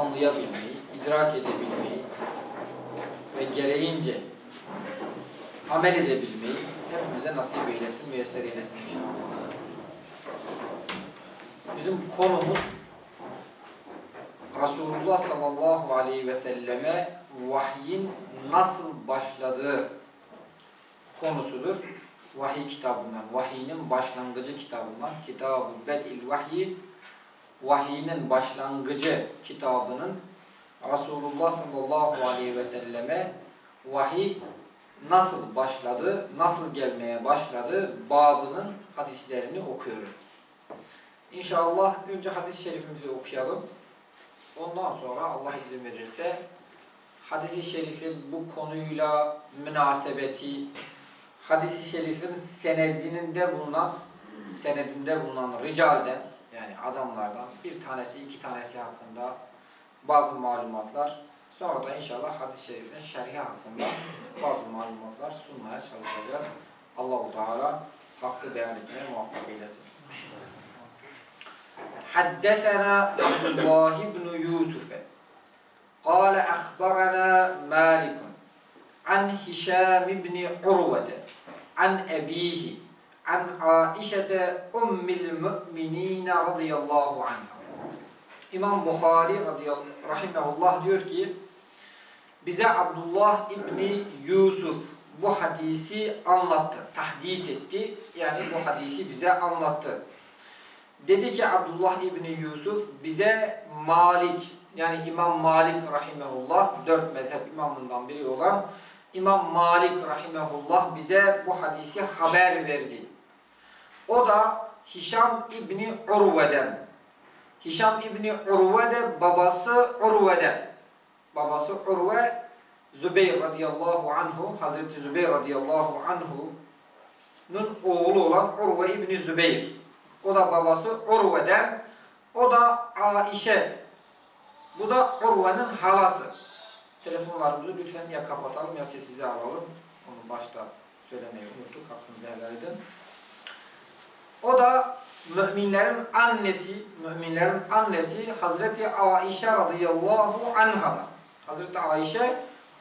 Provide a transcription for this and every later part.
anlayabilmeyi, idrak edebilmeyi ve gereğince amel edebilmeyi hepimize nasip eylesin, müyesser eylesin inşallah. Bizim konumuz Resulullah sallallahu aleyhi ve selleme vahyin nasıl başladığı konusudur. Vahiy kitabından, vahiyinin başlangıcı kitabından, Kitab-ı Bed'il Vahyi, vahiyinin başlangıcı kitabının Resulullah sallallahu aleyhi ve selleme vahiy nasıl başladı, nasıl gelmeye başladı babının hadislerini okuyoruz. İnşallah önce hadis-i şerifimizi okuyalım. Ondan sonra Allah izin verirse hadis-i şerifin bu konuyla münasebeti, hadis-i şerifin senedinde bulunan senedinde bulunan ricalden yani adamlardan bir tanesi iki tanesi hakkında bazı malumatlar sonra da inşallah hadis-i şerifin şerhi hakkında bazı malumatlar sunmaya çalışacağız. Allahu Teala hakkı beyan etmeye muvaffak eylesin. حدثنا عبد الله بن يوسف قال أخبرنا مالك عن هشام بن عروة عن أبيه an Aişete ummil mu'minine radıyallahu anha. İmam Bukhari radıyallahu rahimehullah diyor ki bize Abdullah İbni Yusuf bu hadisi anlattı. Tahdis etti. Yani bu hadisi bize anlattı. Dedi ki Abdullah İbni Yusuf bize Malik yani İmam Malik rahimehullah dört mezhep imamından biri olan İmam Malik rahimehullah bize bu hadisi haber verdi. O da Hişam İbni Urve'den. Hişam İbni Urve babası Urve'den. Babası Urve Zübeyir radıyallahu anhu Hazreti Zübeyir radıyallahu anhu'nun oğlu olan Urve İbni Zübeyir. O da babası Urve'den. O da Aişe. Bu da Urve'nin halası. Telefonlarımızı lütfen ya kapatalım ya sessize alalım. Onu başta söylemeyi unuttuk. Hakkınızı helal edin. O da müminlerin annesi, müminlerin annesi Hazreti Aişe radıyallahu anha'da. Hazreti Aişe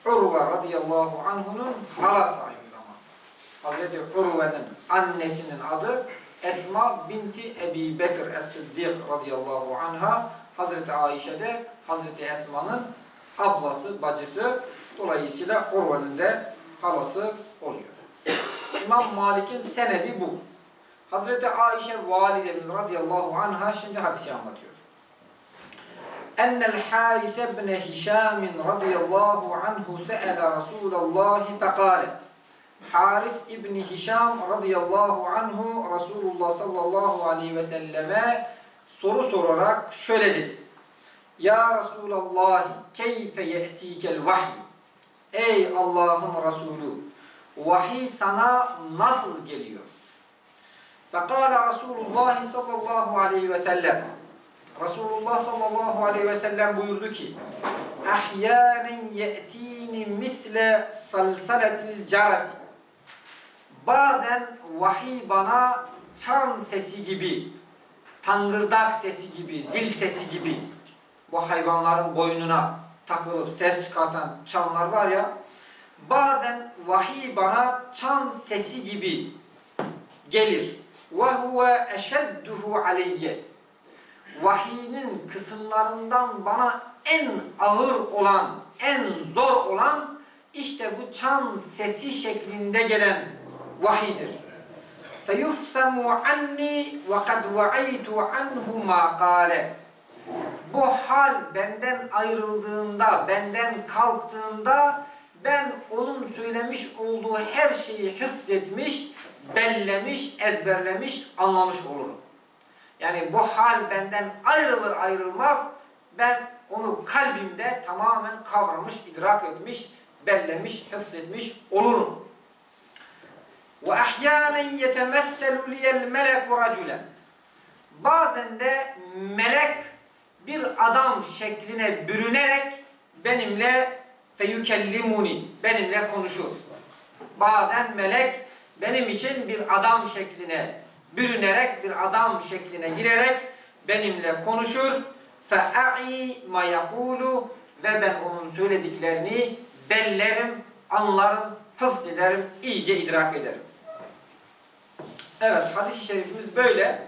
Urve radıyallahu anh'unun halası aynı zamanda. Hazreti Urve'nin annesinin adı Esma binti Ebi Bekir Es-Siddik radıyallahu anha Hazreti Ayşe de Hazreti Esma'nın ablası, bacısı dolayısıyla Urve'nin de halası oluyor. İmam Malik'in senedi bu. Hazreti Ayşe validemiz radıyallahu anha şimdi hadisi anlatıyor. Ennel Harise ibn Hişam radıyallahu anhu se'ele Resulallah fekale Haris İbni Hişam radıyallahu anhu Resulullah sallallahu aleyhi ve selleme soru sorarak şöyle dedi. Ya Resulallah keyfe ye'tikel vahiy Ey Allah'ın Resulü vahiy sana nasıl geliyor? Fekala Resulullah sallallahu aleyhi ve sellem Resulullah sallallahu aleyhi ve sellem buyurdu ki Ahyânen ye'tîni misle salsaletil carasi Bazen vahiy bana çan sesi gibi, tangırdak sesi gibi, zil sesi gibi bu hayvanların boynuna takılıp ses çıkartan çanlar var ya bazen vahiy bana çan sesi gibi gelir. وَهُوَ اَشَدُّهُ عَلَيَّ Vahiyinin kısımlarından bana en ağır olan, en zor olan işte bu çan sesi şeklinde gelen vahidir. فَيُفْسَمُ عَنِّي وَقَدْ وَعَيْتُ عَنْهُ مَا قَالَ Bu hal benden ayrıldığında, benden kalktığında ben onun söylemiş olduğu her şeyi hıfzetmiş, bellemiş, ezberlemiş, anlamış olurum. Yani bu hal benden ayrılır ayrılmaz ben onu kalbimde tamamen kavramış, idrak etmiş, bellemiş, hıfzetmiş olurum. وَاَحْيَانًا يَتَمَثَّلُ لِيَ الْمَلَكُ رَجُلًا Bazen de melek bir adam şekline bürünerek benimle feyükellimuni benimle konuşur. Bazen melek benim için bir adam şekline bürünerek bir adam şekline girerek benimle konuşur. فَاَعِي مَا يَقُولُ Ve ben onun söylediklerini bellerim, anlarım, hıfz ederim, iyice idrak ederim. Evet, hadis-i şerifimiz böyle.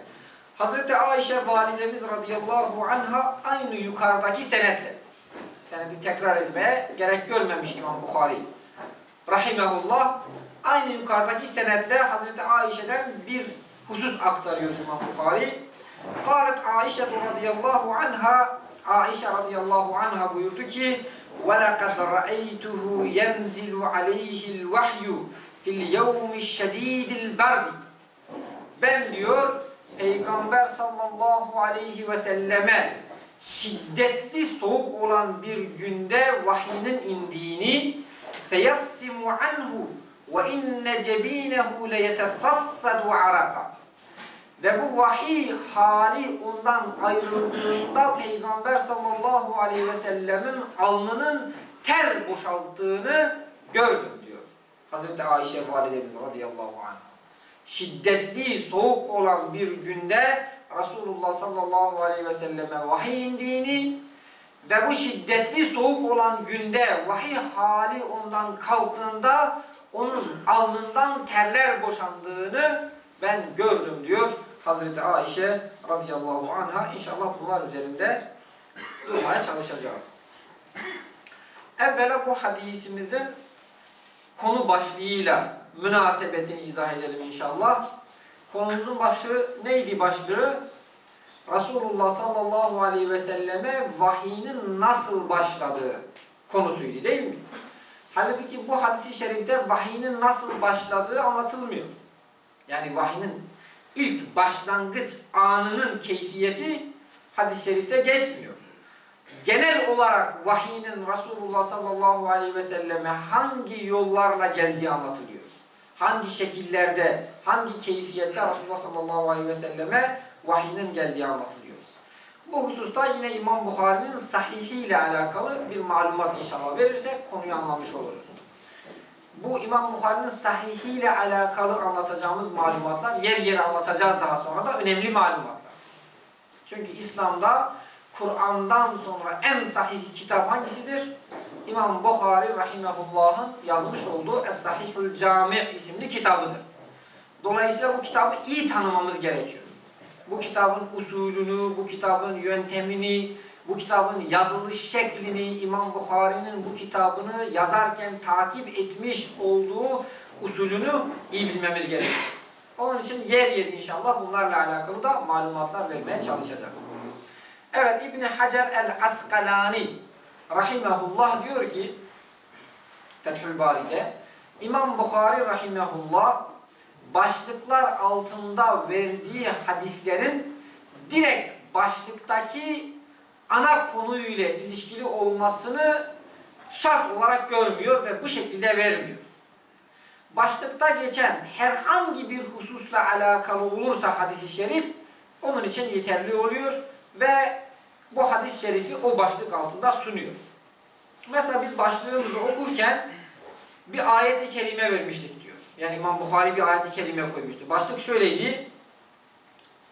Hazreti Ayşe validemiz radıyallahu anha aynı yukarıdaki senetle. Senedi tekrar etmeye gerek görmemiş İmam Bukhari. Rahimehullah aynı yukarıdaki senetle Hazreti Ayşe'den bir husus aktarıyor İmam Bukhari. Kalet Ayşe radıyallahu anha Ayşe radıyallahu anha buyurdu ki وَلَقَدْ رَأَيْتُهُ يَنْزِلُ عَلَيْهِ الْوَحْيُ فِي الْيَوْمِ الشَّد۪يدِ الْبَرْدِ Ben diyor Peygamber sallallahu aleyhi ve selleme şiddetli soğuk olan bir günde vahyinin indiğini فَيَفْسِمُ عَنْهُ ve inne cebinehu le yetefassadu araka. Ve bu vahiy hali ondan ayrıldığında Peygamber sallallahu aleyhi ve sellemin alnının ter boşalttığını gördüm diyor. Hazreti Ayşe validemiz radıyallahu anh. Şiddetli, soğuk olan bir günde Resulullah sallallahu aleyhi ve selleme vahiy indiğini ve bu şiddetli soğuk olan günde vahiy hali ondan kalktığında onun alnından terler boşandığını ben gördüm diyor Hazreti Ayşe radıyallahu anha. İnşallah bunlar üzerinde durmaya çalışacağız. Evvela bu hadisimizin konu başlığıyla münasebetini izah edelim inşallah. Konumuzun başlığı neydi başlığı? Resulullah sallallahu aleyhi ve selleme vahiyinin nasıl başladığı konusuydu değil mi? Halbuki bu hadisi şerifte vahiyinin nasıl başladığı anlatılmıyor. Yani vahiyinin ilk başlangıç anının keyfiyeti hadis-i şerifte geçmiyor. Genel olarak vahiyinin Resulullah sallallahu aleyhi ve selleme hangi yollarla geldiği anlatılıyor. Hangi şekillerde, hangi keyfiyette Resulullah sallallahu aleyhi ve selleme vahiyinin geldiği anlatılıyor. Bu hususta yine İmam Bukhari'nin sahihiyle alakalı bir malumat inşallah verirsek konuyu anlamış oluruz. Bu İmam Bukhari'nin sahihiyle alakalı anlatacağımız malumatlar, yer yer anlatacağız daha sonra da önemli malumatlar. Çünkü İslam'da Kur'an'dan sonra en sahih kitap hangisidir? İmam Bukhari Rahimahullah'ın yazmış olduğu Es-Sahihul Cami isimli kitabıdır. Dolayısıyla bu kitabı iyi tanımamız gerekiyor. Bu kitabın usulünü, bu kitabın yöntemini, bu kitabın yazılış şeklini, İmam Bukhari'nin bu kitabını yazarken takip etmiş olduğu usulünü iyi bilmemiz gerekiyor. Onun için yer yer inşallah bunlarla alakalı da malumatlar vermeye çalışacağız. Evet İbni Hacer el-Askalani rahimahullah diyor ki Fethül Bari'de İmam Bukhari rahimahullah başlıklar altında verdiği hadislerin direkt başlıktaki ana konuyla ilişkili olmasını şart olarak görmüyor ve bu şekilde vermiyor. Başlıkta geçen herhangi bir hususla alakalı olursa hadis-i şerif onun için yeterli oluyor ve bu hadis-i şerifi o başlık altında sunuyor. Mesela biz başlığımızı okurken bir ayet-i kerime vermiştik. Yani İmam Bukhari bir ayet-i kerime koymuştu. Başlık şöyleydi.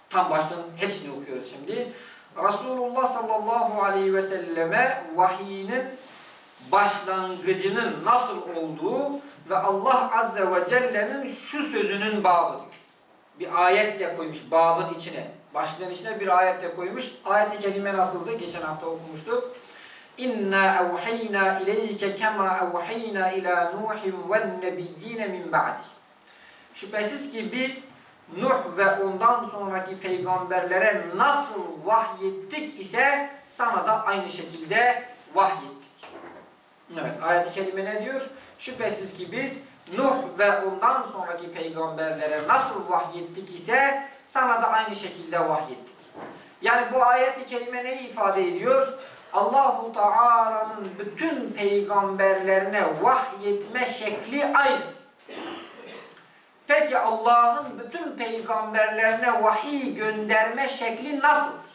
Tam başlığın hepsini okuyoruz şimdi. Resulullah sallallahu aleyhi ve selleme vahiyinin başlangıcının nasıl olduğu ve Allah azze ve celle'nin şu sözünün babı diyor. Bir ayet de koymuş babın içine. Başlığın içine bir ayet de koymuş. Ayet-i kerime nasıldı? Geçen hafta okumuştuk. İnna evhayna ileyke kema evhayna ila Nuhin ve nebiyyine min ba'di. Şüphesiz ki biz Nuh ve ondan sonraki peygamberlere nasıl vahyettik ise sana da aynı şekilde vahyettik. Evet ayet-i kerime ne diyor? Şüphesiz ki biz Nuh ve ondan sonraki peygamberlere nasıl vahyettik ise sana da aynı şekilde vahyettik. Yani bu ayet-i kerime neyi ifade ediyor? Allahu Teala'nın bütün peygamberlerine vahyetme şekli aynıdır. Peki Allah'ın bütün peygamberlerine vahiy gönderme şekli nasıldır?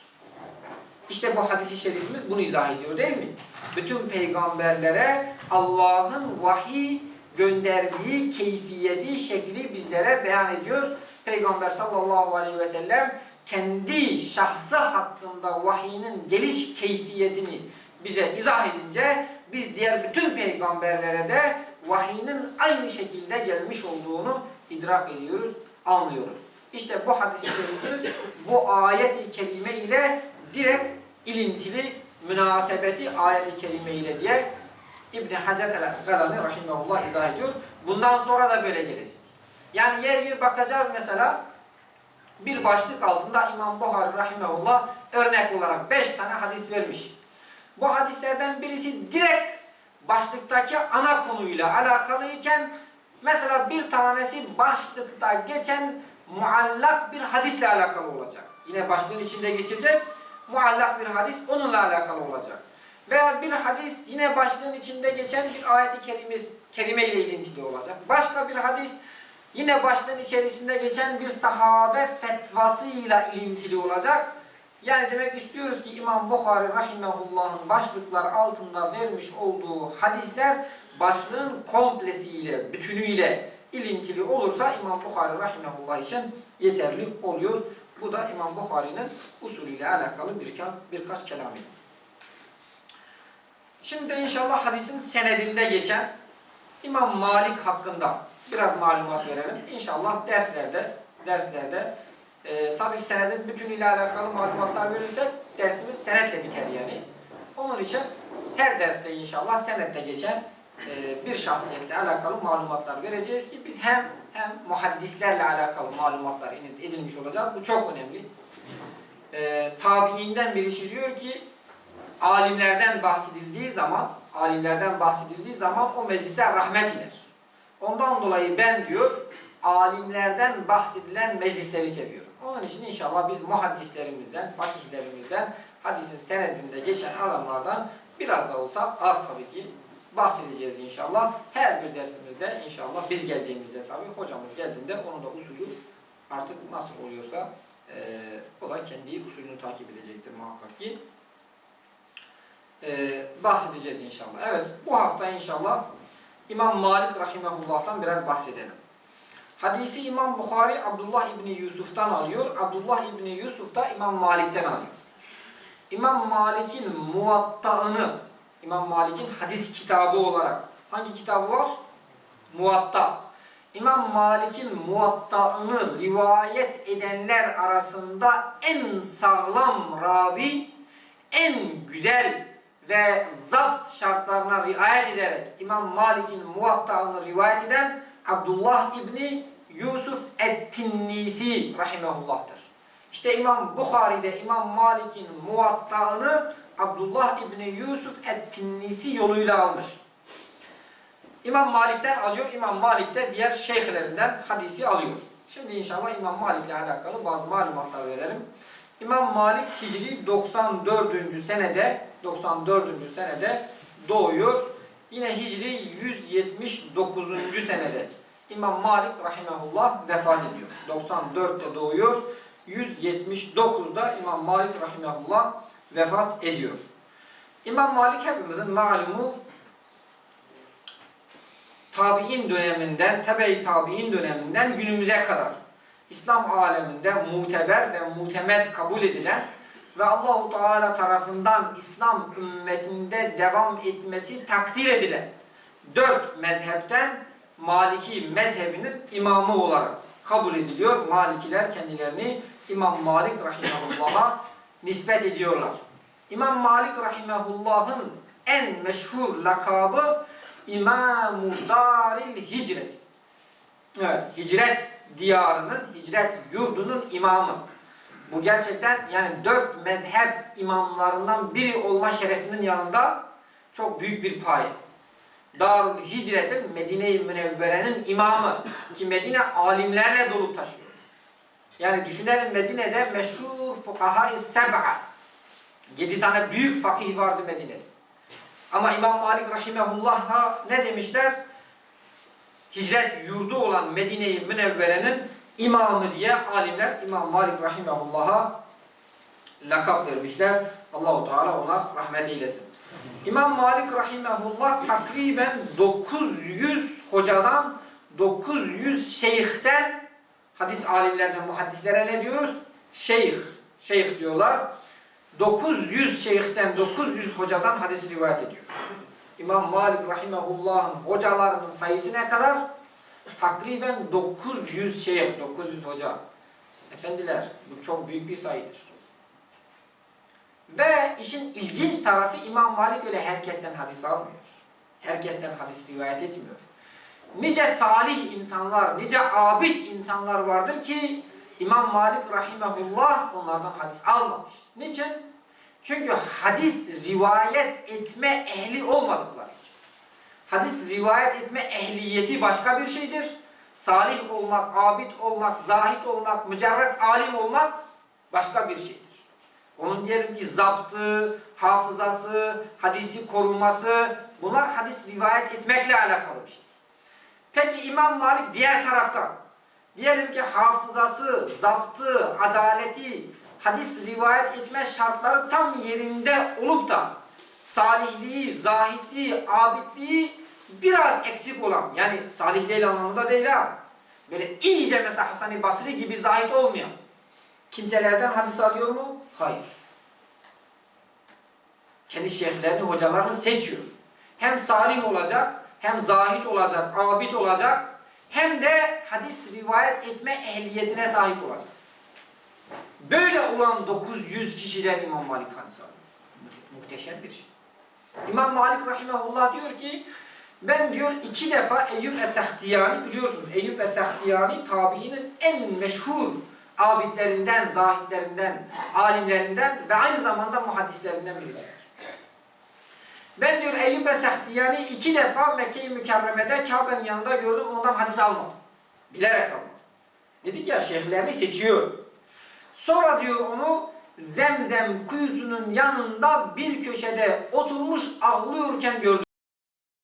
İşte bu hadis-i şerifimiz bunu izah ediyor değil mi? Bütün peygamberlere Allah'ın vahiy gönderdiği keyfiyeti, şekli bizlere beyan ediyor. Peygamber sallallahu aleyhi ve sellem kendi şahsı hakkında vahiyinin geliş keyfiyetini bize izah edince biz diğer bütün peygamberlere de vahiyinin aynı şekilde gelmiş olduğunu idrak ediyoruz, anlıyoruz. İşte bu hadis-i şerifimiz bu ayet-i kerime ile direkt ilintili münasebeti ayet-i kerime ile diye İbn Hacer el-Asqalani rahimehullah izah ediyor. Bundan sonra da böyle gelecek. Yani yer yer bakacağız mesela bir başlık altında İmam Buhari rahimehullah örnek olarak beş tane hadis vermiş. Bu hadislerden birisi direkt başlıktaki ana konuyla alakalıyken mesela bir tanesi başlıkta geçen muallak bir hadisle alakalı olacak. Yine başlığın içinde geçecek muallak bir hadis onunla alakalı olacak. Veya bir hadis yine başlığın içinde geçen bir ayet-i kerime ile ilintili olacak. Başka bir hadis yine başlığın içerisinde geçen bir sahabe fetvasıyla ilintili olacak. Yani demek istiyoruz ki İmam Bukhari Rahimehullah'ın başlıklar altında vermiş olduğu hadisler başlığın komplesiyle, bütünüyle ilintili olursa İmam Bukhari Rahimehullah için yeterli oluyor. Bu da İmam Bukhari'nin usulüyle alakalı birkaç, birkaç kelamı. Şimdi inşallah hadisin senedinde geçen İmam Malik hakkında biraz malumat verelim. İnşallah derslerde derslerde e, tabii ki senedin bütünüyle alakalı malumatlar verirsek dersimiz senetle biter yani. Onun için her derste inşallah senette geçen e, bir şahsiyetle alakalı malumatlar vereceğiz ki biz hem hem muhaddislerle alakalı malumatlar edinmiş olacağız. Bu çok önemli. E, tabiinden birisi diyor ki alimlerden bahsedildiği zaman alimlerden bahsedildiği zaman o meclise rahmet iner. Ondan dolayı ben diyor alimlerden bahsedilen meclisleri seviyorum. Onun için inşallah biz muhaddislerimizden, fakihlerimizden, hadisin senedinde geçen adamlardan biraz da olsa az tabii ki bahsedeceğiz inşallah. Her bir dersimizde inşallah biz geldiğimizde tabii hocamız geldiğinde onun da usulü artık nasıl oluyorsa e, o da kendi usulünü takip edecektir muhakkak ki. E, bahsedeceğiz inşallah. Evet bu hafta inşallah İmam Malik Rahimehullah'tan biraz bahsedelim. Hadisi İmam Bukhari Abdullah İbni Yusuf'tan alıyor. Abdullah İbni Yusuf da İmam Malik'ten alıyor. İmam Malik'in muvatta'ını, İmam Malik'in hadis kitabı olarak hangi kitabı var? Muvatta. İmam Malik'in muvatta'ını rivayet edenler arasında en sağlam ravi, en güzel ve zapt şartlarına riayet ederek İmam Malik'in muvatta'ını rivayet eden Abdullah İbni Yusuf Et-Tinnisi rahimehullah'tır. İşte İmam Bukhari'de İmam Malik'in muvatta'ını Abdullah İbni Yusuf Et-Tinnisi yoluyla almış. İmam Malik'ten alıyor, İmam Malik de diğer şeyhlerinden hadisi alıyor. Şimdi inşallah İmam Malik'le alakalı bazı malumatlar verelim. İmam Malik Hicri 94. senede 94. senede doğuyor. Yine Hicri 179. senede İmam Malik rahimehullah vefat ediyor. 94'te doğuyor. 179'da İmam Malik rahimehullah vefat ediyor. İmam Malik hepimizin malumu tabi'in döneminden, tebe-i tabi'in döneminden günümüze kadar İslam aleminde muteber ve mutemet kabul edilen ve Allahu Teala tarafından İslam ümmetinde devam etmesi takdir edilen dört mezhepten Maliki mezhebinin imamı olarak kabul ediliyor. Malikiler kendilerini İmam Malik Rahimahullah'a nispet ediyorlar. İmam Malik Rahimahullah'ın en meşhur lakabı İmam-ı Daril Hicret. Evet, hicret diyarının, hicret yurdunun imamı. Bu gerçekten yani dört mezhep imamlarından biri olma şerefinin yanında çok büyük bir pay. Darul Hicret'in Medine-i Münevvere'nin imamı ki Medine alimlerle dolup taşıyor. Yani düşünelim Medine'de meşhur fukaha-i seb'a. Yedi tane büyük fakih vardı Medine'de. Ama İmam Malik Rahimehullah'a ne demişler? Hicret yurdu olan Medine-i Münevvere'nin imamı diye alimler İmam Malik Rahimehullah'a lakap vermişler. Allahu Teala ona rahmet eylesin. İmam Malik Rahimehullah takriben 900 hocadan 900 şeyhten hadis alimlerden muhaddislere ne diyoruz? şeyh, şeyh diyorlar. 900 şeyhten, 900 hocadan hadis rivayet ediyor. İmam Malik Rahimahullah'ın hocalarının sayısı ne kadar? Takriben 900 şeyh, 900 hoca. Efendiler, bu çok büyük bir sayıdır. Ve işin ilginç tarafı İmam Malik öyle herkesten hadis almıyor. Herkesten hadis rivayet etmiyor. Nice salih insanlar, nice abid insanlar vardır ki İmam Malik rahimehullah onlardan hadis almamış. Niçin? Çünkü hadis rivayet etme ehli olmadıkları. Hadis rivayet etme ehliyeti başka bir şeydir. Salih olmak, abid olmak, zahit olmak, mücerret alim olmak başka bir şeydir. Onun diyelim ki zaptı, hafızası, hadisi korunması bunlar hadis rivayet etmekle alakalı bir şey. Peki İmam Malik diğer taraftan diyelim ki hafızası, zaptı, adaleti, hadis rivayet etme şartları tam yerinde olup da salihliği, zahitliği, abidliği biraz eksik olan yani salih değil anlamında değil ha. Böyle iyice mesela Hasan-ı Basri gibi zahit olmayan kimselerden hadis alıyor mu? Hayır. Kendi şeyhlerini, hocalarını seçiyor. Hem salih olacak, hem zahit olacak, abid olacak, hem de hadis rivayet etme ehliyetine sahip olacak. Böyle olan 900 kişiden İmam Malik hadis alıyor. Muhte- Muhteşem bir şey. İmam Malik rahimahullah diyor ki ben diyor iki defa Eyüp Es-Sahtiyani biliyorsunuz. Eyüp Es-Sahtiyani tabiinin en meşhur abidlerinden, zahitlerinden, alimlerinden ve aynı zamanda muhaddislerinden birisidir. Ben diyor Eyüp Es-Sahtiyani iki defa Mekke-i Mükerreme'de Kabe'nin yanında gördüm ondan hadis almadım. Bilerek almadım. Dedik ya şeyhlerini seçiyor. Sonra diyor onu Zemzem kuyusunun yanında bir köşede oturmuş ağlıyorken gördüm.